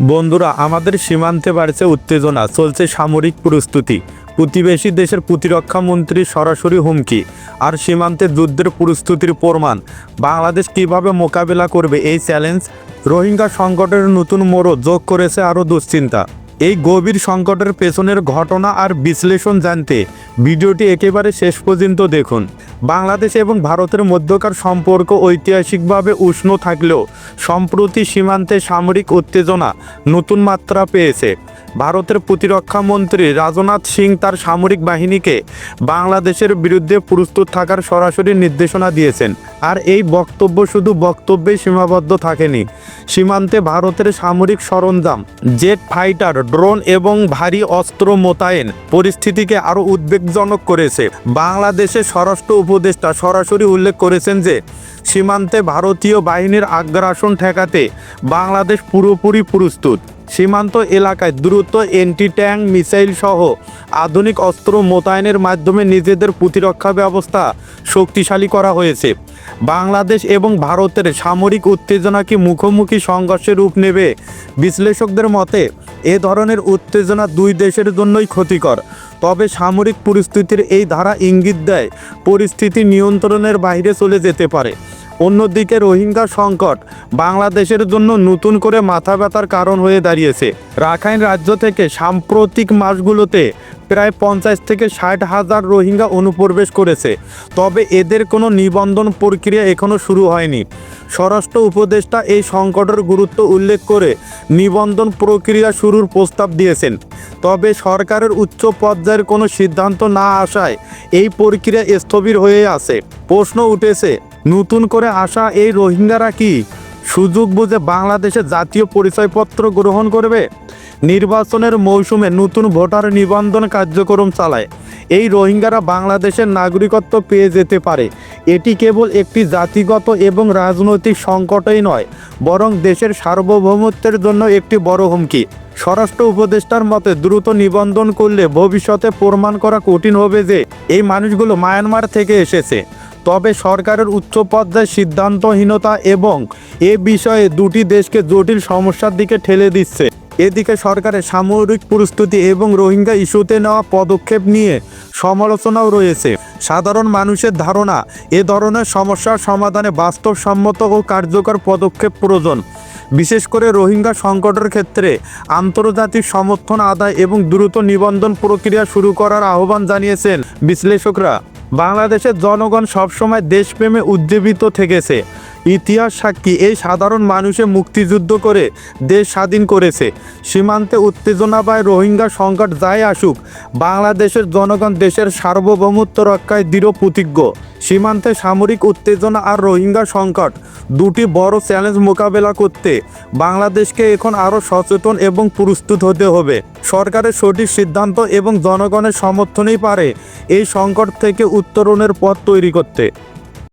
বন্ধুরা, আমাদের সীমান্তে বাড়ছে উত্তেজনা, চলছে সামরিক প্রস্তুতি। প্রতিবেশী দেশের প্রতিরক্ষা মন্ত্রী সরাসরি হুমকি, আর সীমান্তে যুদ্ধের প্রস্তুতির প্রমাণ। বাংলাদেশ কীভাবে মোকাবেলা করবে এই চ্যালেঞ্জ? রোহিঙ্গা সংকটের নতুন মোড় যোগ করেছে আরও দুশ্চিন্তা। এই গভীর সংকটের পেছনের ঘটনা আর বিশ্লেষণ জানতে ভিডিওটি একেবারে শেষ পর্যন্ত দেখুন। বাংলাদেশ এবং ভারতের মধ্যকার সম্পর্ক ঐতিহাসিকভাবে উষ্ণ থাকলেও সম্প্রতি সীমান্তে সামরিক উত্তেজনা নতুন মাত্রা পেয়েছে। ভারতের প্রতিরক্ষা মন্ত্রী রাজনাথ সিং তার সামরিক বাহিনীকে বাংলাদেশের বিরুদ্ধে প্রস্তুত থাকার সরাসরি নির্দেশনা দিয়েছেন। আর এই বক্তব্য শুধু বক্তব্যেই সীমাবদ্ধ থাকেনি, সীমান্তে ভারতের সামরিক সরঞ্জাম, জেট ফাইটার, ড্রোন এবং ভারী অস্ত্র মোতায়েন পরিস্থিতিকে আরও উদ্বেগজনক করেছে। বাংলাদেশে স্বরাষ্ট্র উপদেষ্টা সরাসরি উল্লেখ করেছেন যে, সীমান্তে ভারতীয় বাহিনীর আগ্রাসন ঠেকাতে বাংলাদেশ পুরোপুরি প্রস্তুত। সীমান্ত এলাকায় দ্রুত এন্টি ট্যাঙ্ক মিসাইল সহ আধুনিক অস্ত্র মোতায়েনের মাধ্যমে নিজেদের প্রতিরক্ষা ব্যবস্থা শক্তিশালী করা হয়েছে। বাংলাদেশ এবং ভারতের সামরিক উত্তেজনা কি মুখোমুখি সংঘর্ষের রূপ নেবে বিশ্লেষকদের মতে এ ধরনের উত্তেজনা দুই দেশের জন্যই ক্ষতিকর। তবে সামরিক পরিস্থিতির এই ধারা ইঙ্গিত দেয়, পরিস্থিতি নিয়ন্ত্রণের বাইরে চলে যেতে পারে। অন্যদিকে রোহিঙ্গা সংকট বাংলাদেশের জন্য নতুন করে মাথা ব্যথার কারণ হয়ে দাঁড়িয়েছে। রাখাইন রাজ্য থেকে সাম্প্রতিক মাসগুলোতে প্রায় পঞ্চাশ থেকে ষাট হাজার রোহিঙ্গা অনুপ্রবেশ করেছে। তবে এদের কোনো নিবন্ধন প্রক্রিয়া এখনও শুরু হয়নি। স্বরাষ্ট্র উপদেষ্টা এই সংকটের গুরুত্ব উল্লেখ করে নিবন্ধন প্রক্রিয়া শুরুর প্রস্তাব দিয়েছেন। তবে সরকারের উচ্চ পর্যায়ের কোনো সিদ্ধান্ত না আসায় এই প্রক্রিয়া স্থবির হয়ে আছে। প্রশ্ন উঠেছে নতুন করে আসা এই রোহিঙ্গারা কি? সুযোগ বুঝে বাংলাদেশে জাতীয় পরিচয়পত্র গ্রহণ করবে? নির্বাচনের মৌসুমে নতুন ভোটার নিবন্ধন কার্যক্রম চালায়। এই রোহিঙ্গারা বাংলাদেশের নাগরিকত্ব পেয়ে যেতে পারে। এটি কেবল একটি জাতিগত এবং রাজনৈতিক সংকটই নয়, বরং দেশের সার্বভৌমত্বের জন্য একটি বড় হুমকি। স্বরাষ্ট্র উপদেষ্টার মতে, দ্রুত নিবন্ধন করলে ভবিষ্যতে প্রমাণ করা কঠিন হবে যে, এই মানুষগুলো মায়ানমার থেকে এসেছে। তবে সরকারের উচ্চ পর্যায়ে সিদ্ধান্তহীনতা এবং এ বিষয়ে দুটি দেশকে জটিল সমস্যার দিকে ঠেলে দিচ্ছে। এদিকে সরকারের সামরিক প্রস্তুতি এবং রোহিঙ্গা ইস্যুতে নেওয়া পদক্ষেপ নিয়ে সমালোচনাও রয়েছে। সাধারণ মানুষের ধারণা, এ ধরনের সমস্যার সমাধানে বাস্তবসম্মত ও কার্যকর পদক্ষেপ প্রয়োজন। বিশেষ করে রোহিঙ্গা সংকটের ক্ষেত্রে আন্তর্জাতিক সমর্থন আদায় এবং দ্রুত নিবন্ধন প্রক্রিয়া শুরু করার আহ্বান জানিয়েছেন বিশ্লেষকরা। বাংলাদেশের জনগণ সবসময় দেশপ্রেমে উজ্জীবিত থেকেছে। ইতিহাস সাক্ষী এই সাধারণ মানুষে মুক্তিযুদ্ধ করে দেশ স্বাধীন করেছে। সীমান্তে উত্তেজনা বা রোহিঙ্গা সংকট যাই আসুক, বাংলাদেশের জনগণ দেশের সার্বভৌমত্ব রক্ষায় দৃঢ় প্রতিজ্ঞ। সীমান্তে সামরিক উত্তেজনা আর রোহিঙ্গা সংকট দুটি বড় চ্যালেঞ্জ মোকাবেলা করতে বাংলাদেশকে এখন আরও সচেতন এবং প্রস্তুত হতে হবে। সরকারের সঠিক সিদ্ধান্ত এবং জনগণের সমর্থনই পারে এই সংকট থেকে উত্তরণের পথ তৈরি করতে।